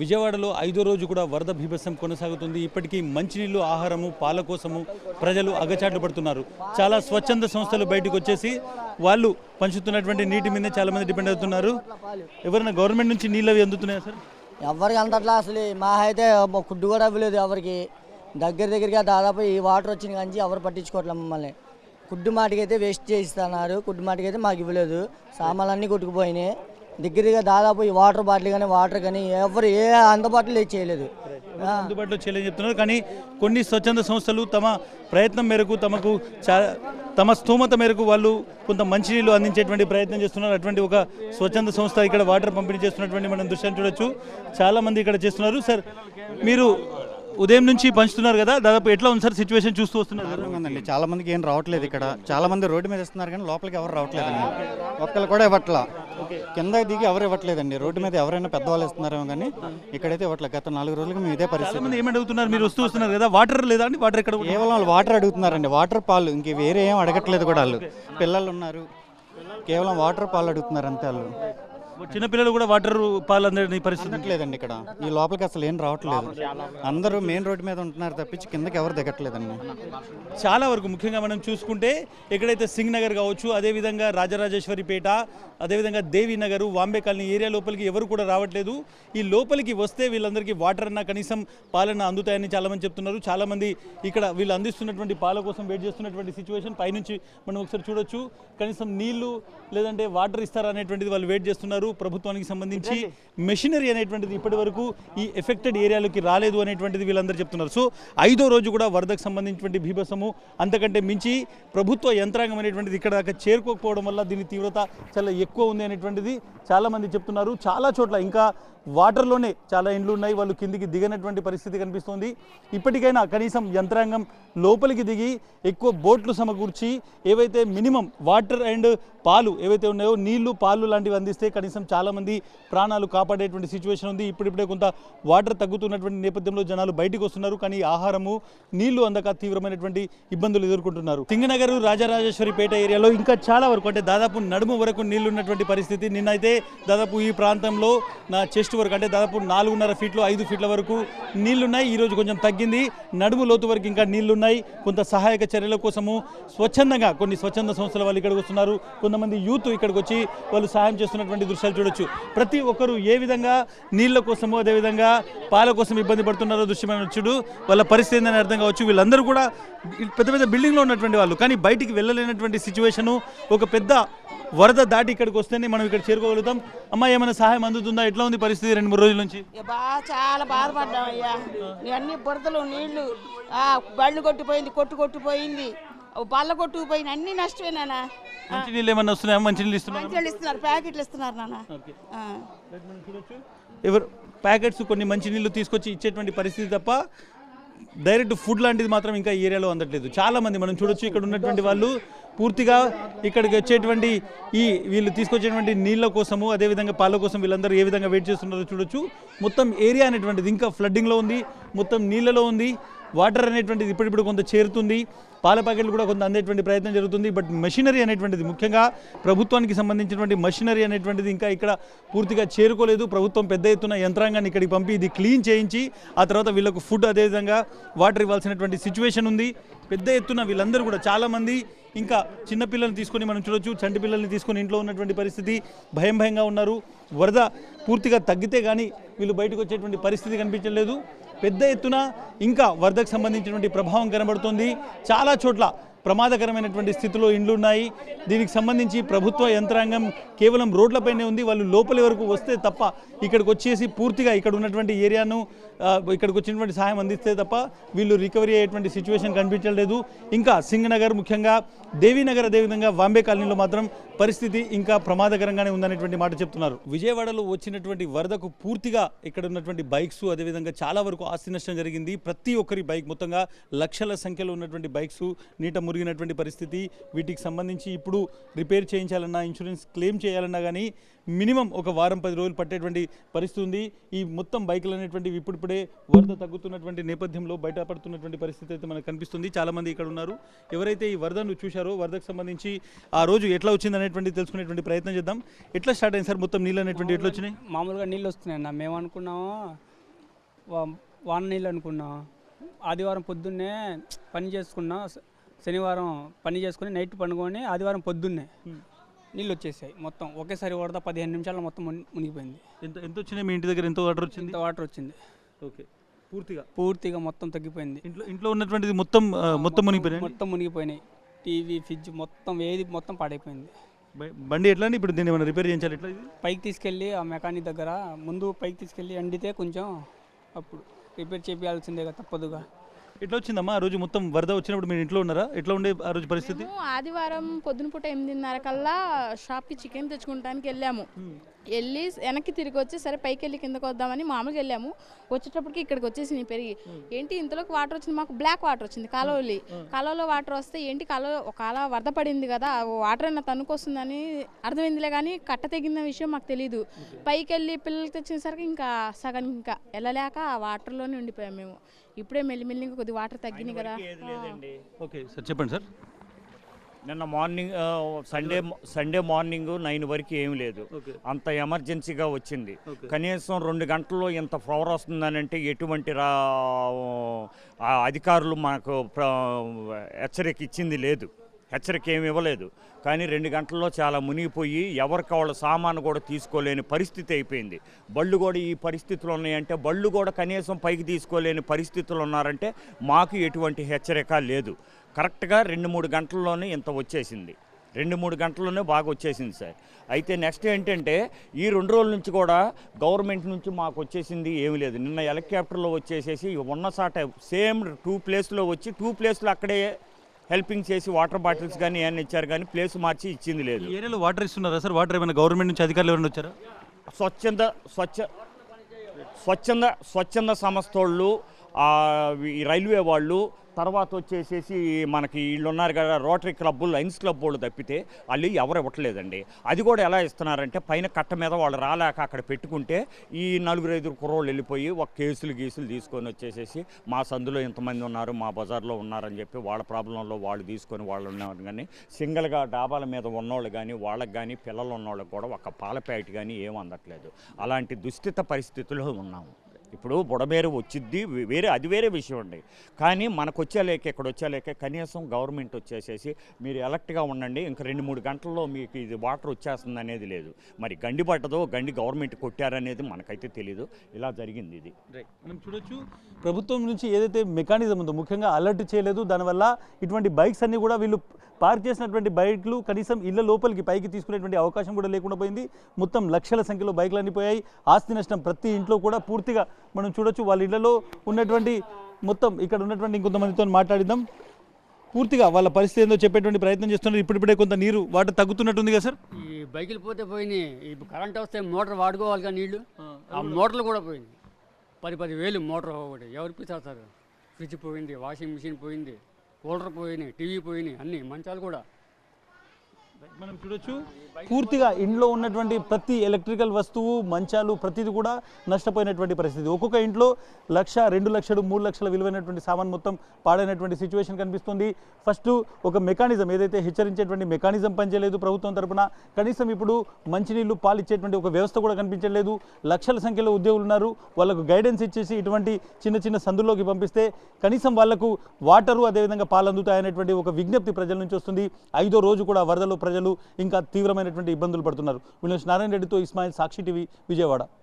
విజయవాడలో ఐదో రోజు కూడా వరద భీభత్సం కొనసాగుతుంది. ఇప్పటికీ మంచినీళ్ళు ఆహారము పాల కోసము ప్రజలు అగచాట్లు పడుతున్నారు. చాలా స్వచ్ఛంద సంస్థలు బయటకు వచ్చేసి వాళ్ళు పంచుతున్నటువంటి నీటి మీద చాలా మంది డిపెండ్ అవుతున్నారు. ఎవరైనా గవర్నమెంట్ నుంచి నీళ్ళు అవి అందుతున్నాయా సార్? ఎవరికి అంతట్లా అసలు మా అయితే కుడ్డు కూడా అవ్వలేదు ఎవరికి. దగ్గర దగ్గరగా దాదాపు ఈ వాటర్ వచ్చిన కానీ ఎవరు పట్టించుకోవట్లేదు మమ్మల్ని. కుడ్డు మాటకైతే వేస్ట్ చేయిస్తున్నారు. కుడ్డు మాటకైతే మాకు ఇవ్వలేదు. సామాన్లు అన్నీ కొట్టుకుపోయినాయి. దగ్గరగా దాదాపు ఈ వాటర్ బాటిల్ కానీ వాటర్ కానీ ఎవరు ఏ అందుబాటులో చేయలేదు. అందుబాటులో చేయలేని చెప్తున్నారు. కానీ కొన్ని స్వచ్ఛంద సంస్థలు తమ ప్రయత్నం మేరకు తమకు చా తమ స్థూమత మేరకు వాళ్ళు కొంత మంచినీళ్ళు అందించేటువంటి ప్రయత్నం చేస్తున్నారు. అటువంటి ఒక స్వచ్ఛంద సంస్థ ఇక్కడ వాటర్ పంపిణీ చేస్తున్నటువంటి మనం దృశ్యాన్ని చూడొచ్చు. చాలామంది ఇక్కడ చేస్తున్నారు. సార్ మీరు ఉదయం నుంచి పంచుతున్నారు కదా దాదాపు ఎట్లా ఉంది సార్ సిచ్యువేషన్ చూస్తూ వస్తున్నారు కదా? దారుణంగా ఉందండి. చాలా మందికి ఏం రావట్లేదు ఇక్కడ. చాలా మంది రోడ్డు మీద ఇస్తున్నారు కానీ లోపలికి ఎవరు రావట్లేదండి ఒక్కళ్ళు కూడా ఇవ్వట్లా. కింద దిగి ఎవరు ఇవ్వట్లేదండి. రోడ్డు మీద ఎవరైనా పెద్దవాళ్ళు ఇస్తున్నారేమో కానీ ఇక్కడైతే ఇవ్వట్లేదు. గత నాలుగు రోజులుగా మేము ఇదే చాలా పరిస్థితి. మంది ఏమి అడుగుతున్నారు? మీరు వస్తూ వస్తున్నారు కదా. వాటర్ లేదా అండి? వాటర్ ఎక్కడ కూడా? కేవలం వాళ్ళు వాటర్ అడుగుతున్నారండి. వాటర్ పాలు. ఇంక వేరే ఏం అడగట్లేదు కూడా వాళ్ళు. పిల్లలు ఉన్నారు. కేవలం వాటర్ పాలు అడుగుతున్నారు అంతే వాళ్ళు. చిన్నపిల్లలు కూడా వాటర్ పాలు అందని పరిస్థితి అందట్లేదండి ఇక్కడ. ఈ లోపలికి అసలు ఏం రావట్లేదు. అందరూ మెయిన్ రోడ్డు మీద ఉంటున్నారు తప్పించి కిందకి ఎవరు దిగట్లేదండి. చాలా వరకు ముఖ్యంగా మనం చూసుకుంటే ఎక్కడైతే సింగ్ నగర్ కావచ్చు అదేవిధంగా రాజరాజేశ్వరిపేట అదేవిధంగా దేవి నగర్ వాంబే కాలనీ ఏరియా లోపలికి ఎవరు కూడా రావట్లేదు. ఈ లోపలికి వస్తే వీళ్ళందరికీ వాటర్ అన్న కనీసం పాలన అందుతాయని చాలామంది చెప్తున్నారు. చాలామంది ఇక్కడ వీళ్ళు అందిస్తున్నటువంటి పాల కోసం వెయిట్ చేస్తున్నటువంటి సిచ్యువేషన్ పైనుంచి మనం ఒకసారి చూడొచ్చు. కనీసం నీళ్ళు లేదంటే వాటర్ ఇస్తారా అనేటువంటిది వాళ్ళు వెయిట్ చేస్తున్నారు. ప్రభుత్వానికి సంబంధించి. మెషినరీ అనేటువంటిది ఇప్పటి వరకు ఈ ఎఫెక్టెడ్ ఏరియాలోకి రాలేదు అనేటువంటిది వీళ్ళందరూ చెప్తున్నారు. సో ఐదో రోజు కూడా వరదకు సంబంధించినటువంటి బీభత్సము అంతకంటే మించి ప్రభుత్వ యంత్రాంగం అనేటువంటిది ఇక్కడ దాకా చేరుకోకపోవడం వల్ల దీని తీవ్రత చాలా ఎక్కువ ఉంది అనేటువంటిది చాలా మంది చెప్తున్నారు. చాలా చోట్ల ఇంకా వాటర్లోనే చాలా ఇండ్లు ఉన్నాయి. వాళ్ళు కిందికి దిగనటువంటి పరిస్థితి కనిపిస్తోంది. ఇప్పటికైనా కనీసం యంత్రాంగం లోపలికి దిగి ఎక్కువ బోట్లు సమకూర్చి ఏవైతే మినిమం వాటర్ అండ్ పాలు ఏవైతే ఉన్నాయో నీళ్ళు పాలు లాంటివి అందిస్తే కనీసం చాలామంది ప్రాణాలు కాపాడేటువంటి సిచ్యువేషన్ ఉంది. ఇప్పుడిప్పుడే కొంత వాటర్ తగ్గుతున్నటువంటి నేపథ్యంలో జనాలు బయటికి వస్తున్నారు. కానీ ఆహారము నీళ్ళు అందక తీవ్రమైనటువంటి ఇబ్బందులు ఎదుర్కొంటున్నారు. సింగనగర్ రాజరాజేశ్వరిపేట ఏరియాలో ఇంకా చాలా వరకు అంటే దాదాపు నడుము వరకు నీళ్ళు ఉన్నటువంటి పరిస్థితి. నిన్నైతే దాదాపు ఈ ప్రాంతంలో నా చెస్ట్ వరకు అంటే దాదాపు నాలుగున్నర ఫీట్లు ఐదు ఫీట్ల వరకు నీళ్ళున్నాయి. ఈ రోజు కొంచెం తగ్గింది. నడుము లోతు వరకు ఇంకా నీళ్ళున్నాయి. కొంత సహాయక చర్యల కోసము స్వచ్ఛందంగా కొన్ని స్వచ్ఛంద సంస్థల వాళ్ళు ఇక్కడికి వస్తున్నారు. కొంతమంది యూత్ ఇక్కడికి వచ్చి వాళ్ళు సహాయం చేస్తున్నటువంటి దృశ్యాలు చూడొచ్చు. ప్రతి ఒక్కరు ఏ విధంగా నీళ్ళ కోసము అదేవిధంగా పాల కోసం ఇబ్బంది పడుతున్నారో దృశ్యమైన వచ్చుడు వాళ్ళ పరిస్థితి ఏందని అర్థం కావచ్చు. వీళ్ళందరూ కూడా పెద్ద పెద్ద బిల్డింగ్లో ఉన్నటువంటి వాళ్ళు. కానీ బయటికి వెళ్ళలేనటువంటి సిచ్యువేషను ఒక పెద్ద వరద దాటి ఇక్కడికి వస్తేనే మనం ఇక్కడ చేరుకోగలుగుతాం. అమ్మ ఏమైనా సహాయం అందుతుందా? ఎట్లా ఉంది పరిస్థితి రెండు మూడు రోజుల నుంచి? ఇక బాగా చాలా బాధపడ్డాం అయ్యా అన్ని బురదలు నీళ్ళు ఆ, బళ్ళు కొట్టిపోయింది కొట్టు కొట్టిపోయింది. ఓ బల్ల కొట్టుకుపోయింది అన్ని నష్టమేనా మంచి నీళ్ళు ఏమైనా వస్తున్నాయా? మంచి నీళ్ళు ఇస్తున్నారు మంచిలు ఇస్తున్నారు ప్యాకెట్లు ఇస్తున్నారు నాన్న. ఆ. ఎవరు ప్యాకెట్స్ కొన్ని మంచి నీళ్ళు తీసుకొచ్చి ఇచ్చేటువంటి పరిస్థితి తప్ప డైరెక్ట్ ఫుడ్ లాంటిది మాత్రం ఇంకా ఈ ఏరియాలో అందట్లేదు. చాలామంది మనం చూడొచ్చు ఇక్కడ ఉన్నటువంటి వాళ్ళు పూర్తిగా ఇక్కడికి వచ్చేటువంటి ఈ వీళ్ళు తీసుకొచ్చేటువంటి నీళ్ళ కోసము అదేవిధంగా పాల కోసం వీళ్ళందరూ ఏ విధంగా వెయిట్ చేస్తున్నారో చూడొచ్చు. మొత్తం ఏరియా అనేటువంటిది ఇంకా ఫ్లడ్డింగ్లో ఉంది మొత్తం నీళ్ళలో ఉంది. వాటర్ అనేటువంటిది ఇప్పుడిప్పుడు కొంత చేరుతుంది. పాల ప్యాకెట్లు కూడా కొంత అందేటువంటి ప్రయత్నం జరుగుతుంది. బట్ మెషినరీ అనేటువంటిది ముఖ్యంగా ప్రభుత్వానికి సంబంధించినటువంటి మెషినరీ అనేటువంటిది ఇంకా ఇక్కడ పూర్తిగా చేరుకోలేదు. ప్రభుత్వం పెద్ద ఎత్తున యంత్రాంగాన్ని ఇక్కడికి పంపి ఇది క్లీన్ చేయించి ఆ తర్వాత వీళ్ళకు ఫుడ్ అదేవిధంగా వాటర్ ఇవ్వాల్సినటువంటి సిచ్యువేషన్ ఉంది. పెద్ద ఎత్తున వీళ్ళందరూ కూడా చాలామంది ఇంకా చిన్నపిల్లల్ని తీసుకొని మనం చూడొచ్చు. చంటి పిల్లల్ని తీసుకొని ఇంట్లో ఉన్నటువంటి పరిస్థితి భయం భయంగా ఉన్నారు. వరద పూర్తిగా తగ్గితే కానీ వీళ్ళు బయటకు వచ్చేటువంటి పరిస్థితి కనిపించలేదు. పెద్ద ఎత్తున ఇంకా వరదకు సంబంధించినటువంటి ప్రభావం కనబడుతుంది. చాలా చోట్ల ప్రమాదకరమైనటువంటి స్థితిలో ఇండ్లు ఉన్నాయి. దీనికి సంబంధించి ప్రభుత్వ యంత్రాంగం కేవలం రోడ్లపైనే ఉంది. వాళ్ళు లోపలి వరకు వస్తే తప్ప ఇక్కడికి వచ్చేసి పూర్తిగా ఇక్కడ ఉన్నటువంటి ఏరియాను ఇక్కడికి వచ్చినటువంటి సహాయం అందిస్తే తప్ప వీళ్ళు రికవరీ అయ్యేటువంటి సిచ్యువేషన్ కనిపించలేదు. ఇంకా సింగనగర్ ముఖ్యంగా దేవీనగర్ అదేవిధంగా వాంబే కాలనీలో మాత్రం పరిస్థితి ఇంకా ప్రమాదకరంగానే ఉందనేటువంటి మాట చెప్తున్నారు. విజయవాడలో వచ్చినటువంటి వరదకు పూర్తిగా ఇక్కడ ఉన్నటువంటి బైక్స్ అదేవిధంగా చాలా వరకు ఆస్తి నష్టం జరిగింది. ప్రతి ఒక్కరి బైక్ మొత్తంగా లక్షల సంఖ్యలో ఉన్నటువంటి బైక్స్ నీట మురిగినటువంటి పరిస్థితి. వీటికి సంబంధించి ఇప్పుడు రిపేర్ చేయించాలన్నా ఇన్సూరెన్స్ క్లెయిమ్ చేయాలన్నా కానీ మినిమం ఒక వారం పది రోజులు పట్టేటువంటి పరిస్థితి ఉంది. ఈ మొత్తం బైకులు అనేటువంటివి ఇప్పుడిప్పుడే వరద తగ్గుతున్నటువంటి నేపథ్యంలో బయటపడుతున్నటువంటి పరిస్థితి అయితే మనకు కనిపిస్తుంది. చాలామంది ఇక్కడ ఉన్నారు. ఎవరైతే ఈ వరదను చూశారో వరదకు సంబంధించి ఆ రోజు ఎట్లా వచ్చింది అనేటువంటి తెలుసుకునేటువంటి ప్రయత్నం చేద్దాం. ఎట్లా స్టార్ట్ అయింది సార్ మొత్తం నీళ్ళు అనేటువంటి ఎట్లా వచ్చినాయి? మామూలుగా నీళ్ళు వస్తున్నాయి అన్న. మేము అనుకున్నాము వా- వాన నీళ్ళు అనుకున్నాం. ఆదివారం పొద్దున్నే పని చేసుకున్నా శనివారం పని చేసుకుని నైట్ పండుకొని ఆదివారం పొద్దున్నే నీళ్ళు వచ్చేసాయి మొత్తం. ఒకేసారి వరద పదిహేను నిమిషాల్లో మొత్తం ముని- మునిగిపోయింది. ఎంత ఎంత వచ్చినాయి మీ ఇంటి దగ్గర? ఎంత వాటర్ వచ్చింది? వాటర్ వచ్చింది. ఓకే. పూర్తిగా? పూర్తిగా మొత్తం తగ్గిపోయింది. ఇంట్లో ఇంట్లో ఉన్నటువంటిది మొత్తం మొత్తం మునిగిపోయినాయి? మొత్తం మునిగిపోయినాయి. టీవీ ఫ్రిడ్జ్ మొత్తం ఏది మొత్తం పాడైపోయింది. బండి ఎట్లా ఇప్పుడు దీన్ని ఏమైనా రిపేర్ చేయించాలి ఎట్లా పైకి తీసుకెళ్ళి ఆ మెకానిక్ దగ్గర ముందు పైకి తీసుకెళ్ళి ఎండితే కొంచెం అప్పుడు రిపేర్ చేయాల్సిందే కదా తప్పదుగా. ఎట్లా వచ్చిందమ్మా? ఆ రోజు మొత్తం వరద వచ్చినప్పుడు మీరు ఇంట్లో ఉన్నారా? ఎట్లా ఉండే ఆ రోజు పరిస్థితి? ఆదివారం పొద్దున పూట ఎనిమిదిన్నర కల్లా షాప్కి చికెన్ తెచ్చుకుంటానికి వెళ్ళాము. వెళ్ళి వెనక్కి తిరిగి వచ్చి సరే పైకి వెళ్ళి కిందకు వద్దామని మామూలుగా వెళ్ళాము. వచ్చేటప్పటికి ఇక్కడికి వచ్చేసి పెరిగి. ఏంటి ఇంతలోకి వాటర్ వచ్చింది? మాకు బ్లాక్ వాటర్ వచ్చింది కాలువలి కాలువలో వాటర్ వస్తే ఏంటి కాలువ ఒక అలా వరద పడింది కదా ఆ వాటర్ అయినా తన్నుకొస్తుందని అర్థమైందిలే కానీ కట్ట తెగిన విషయం మాకు తెలియదు పైకి వెళ్ళి పిల్లలకి తెచ్చేసరికి ఇంకా సగం ఇంకా వెళ్ళలేక ఆ వాటర్లోనే ఉండిపోయాం మేము. ఇప్పుడే మెల్లిమెల్లిగా కొద్ది వాటర్ తగ్గినాయి కదా. ఓకే సార్ చెప్పండి సార్. నిన్న morning Sunday Sunday morning nine వరకు ఏం లేదు. అంత ఎమర్జెన్సీగా వచ్చింది. కనీసం రెండు గంటల్లో ఇంత ఫ్లవర్ వస్తుందని అంటే ఎటువంటి అధికారులు మాకు హెచ్చరిక ఇచ్చింది లేదు హెచ్చరిక ఏమి ఇవ్వలేదు. కానీ రెండు గంటల్లో చాలా మునిగిపోయి ఎవరికి వాళ్ళ సామాను కూడా తీసుకోలేని పరిస్థితి అయిపోయింది. బళ్ళు కూడా ఈ పరిస్థితులు ఉన్నాయంటే బళ్ళు కూడా కనీసం పైకి తీసుకోలేని పరిస్థితులు ఉన్నారంటే మాకు ఎటువంటి హెచ్చరిక లేదు. కరెక్ట్గా రెండు మూడు గంటల్లోనే ఇంత వచ్చేసింది. రెండు మూడు గంటల్లోనే బాగా వచ్చేసింది సార్. అయితే నెక్స్ట్ ఏంటంటే ఈ రెండు రోజుల నుంచి కూడా గవర్నమెంట్ నుంచి మాకు వచ్చేసింది ఏమీ లేదు. నిన్న హెలికాప్టర్లో వచ్చేసేసి ఉన్న సాట సేమ్ టూ ప్లేస్లో వచ్చి టూ ప్లేస్లో అక్కడే హెల్పింగ్ చేసి వాటర్ బాటిల్స్ కానీ ఏమైనా ఇచ్చారు కానీ ప్లేస్ మార్చి ఇచ్చింది లేదు. ఏరియాలో వాటర్ ఇస్తున్నారా సార్? వాటర్ ఏమైనా గవర్నమెంట్ నుంచి అధికారులు ఎవరైనా వచ్చారా? స్వచ్ఛంద స్వచ్ఛ స్వచ్ఛంద స్వచ్ఛంద సంస్థ వాళ్ళు ఆ, ఈ రైల్వే వాళ్ళు తర్వాత వచ్చేసేసి మనకి వీళ్ళు ఉన్నారు కదా రోటరీ క్లబ్ లైన్స్ క్లబ్ వాళ్ళు తప్పితే వాళ్ళు ఎవరు ఇవ్వట్లేదండి. అది కూడా ఎలా ఇస్తున్నారంటే పైన కట్ట మీద వాళ్ళు రాలేక అక్కడ పెట్టుకుంటే ఈ నలుగురు ఐదుగురు కుర్రోళ్ళు వెళ్ళిపోయి ఒక కేసులు గీసులు తీసుకొని వచ్చేసేసి మా సందులో ఇంతమంది ఉన్నారు మా బజార్లో ఉన్నారని చెప్పి వాళ్ళ ప్రాబ్లంలో వాళ్ళు తీసుకొని వాళ్ళు ఉన్నారు కానీ సింగిల్గా డాబాల మీద ఉన్నోళ్ళు కానీ వాళ్ళకి కానీ పిల్లలు ఉన్నోళ్ళకి కూడా ఒక పాల ప్యాకెట్ కానీ ఏం అందట్లేదు. అలాంటి దుస్థిత పరిస్థితుల్లో ఉన్నాము. ఇప్పుడు బుడమేరు వచ్చిద్ది వేరే అది వేరే విషయం అండి. కానీ మనకు వచ్చేలేక ఇక్కడ వచ్చేలేక కనీసం గవర్నమెంట్ వచ్చేసేసి మీరు ఎలక్ట్గా ఉండండి ఇంకా రెండు మూడు గంటల్లో మీకు ఇది వాటర్ వచ్చేస్తుంది అనేది లేదు. మరి గండి పట్టదో గండి గవర్నమెంట్ కొట్టారనేది మనకైతే తెలియదు ఇలా జరిగింది ఇది. మనం చూడొచ్చు ప్రభుత్వం నుంచి ఏదైతే మెకానిజం ఉందో ముఖ్యంగా అలర్ట్ చేయలేదు దానివల్ల ఇటువంటి బైక్స్ అన్నీ కూడా వీళ్ళు పార్క్ చేసినటువంటి బైక్లు కనీసం ఇళ్ళ లోపలికి పైకి తీసుకునేటువంటి అవకాశం కూడా లేకుండా పోయింది. మొత్తం లక్షల సంఖ్యలో బైక్లు అన్ని పోయాయి. ఆస్తి నష్టం ప్రతి ఇంట్లో కూడా పూర్తిగా మనం చూడొచ్చు వాళ్ళ ఇళ్ళలో ఉన్నటువంటి మొత్తం ఇక్కడ ఉన్నటువంటి ఇంకొంతమందితో మాట్లాడిద్దాం. పూర్తిగా వాళ్ళ పరిస్థితి ఏందో చెప్పేటువంటి ప్రయత్నం చేస్తున్నారు. ఇప్పుడిప్పుడే కొంత నీరు వాటర్ తగ్గుతున్నట్టుంది కదా సార్? ఈ బైకులు పోతే పోయినాయి. ఈ కరెంట్ వస్తే మోటార్ వాడుకోవాలి కదా నీళ్ళు. ఆ. మోటార్లు కూడా పోయింది పది పది వేలు మోటార్ ఒకటి. ఎవరు పిచ్చేస్తారు ఫ్రిడ్జ్ పోయింది వాషింగ్ మిషన్ పోయింది కూలర్ పోయినాయి టీవీ పోయినాయి అన్ని మంచాలు కూడా. మనం చూడొచ్చు. పూర్తిగా ఇంట్లో ఉన్నటువంటి ప్రతి ఎలక్ట్రికల్ వస్తువు మంచాలు ప్రతిది కూడా నష్టపోయినటువంటి పరిస్థితి. ఒక్కొక్క ఇంట్లో లక్ష రెండు లక్షలు మూడు లక్షల విలువైనటువంటి సామాన్ మొత్తం పాడైనటువంటి సిచ్యువేషన్ కనిపిస్తుంది. ఫస్ట్ ఒక మెకానిజం ఏదైతే హెచ్చరించేటువంటి మెకానిజం పనిచేయలేదు ప్రభుత్వం తరపున కనీసం ఇప్పుడు మంచినీళ్ళు పాలు ఇచ్చేటువంటి ఒక వ్యవస్థ కూడా కనిపించలేదు లక్షల సంఖ్యలో ఉద్యోగులు ఉన్నారు. వాళ్ళకు గైడెన్స్ ఇచ్చేసి ఇటువంటి చిన్న చిన్న సందుల్లోకి పంపిస్తే కనీసం వాళ్ళకు వాటరు అదేవిధంగా పాలు అందుతాయనేటువంటి ఒక విజ్ఞప్తి ప్రజల నుంచి వస్తుంది. ఐదో రోజు కూడా వరదలు ప్రజలు ఇంకా తీవ్రమైనటువంటి ఇబ్బందులు పడుతున్నారు. విలేష్ నారాయణ రెడ్డితో ఇస్మాయిల్ సాక్షి టీవీ విజయవాడ.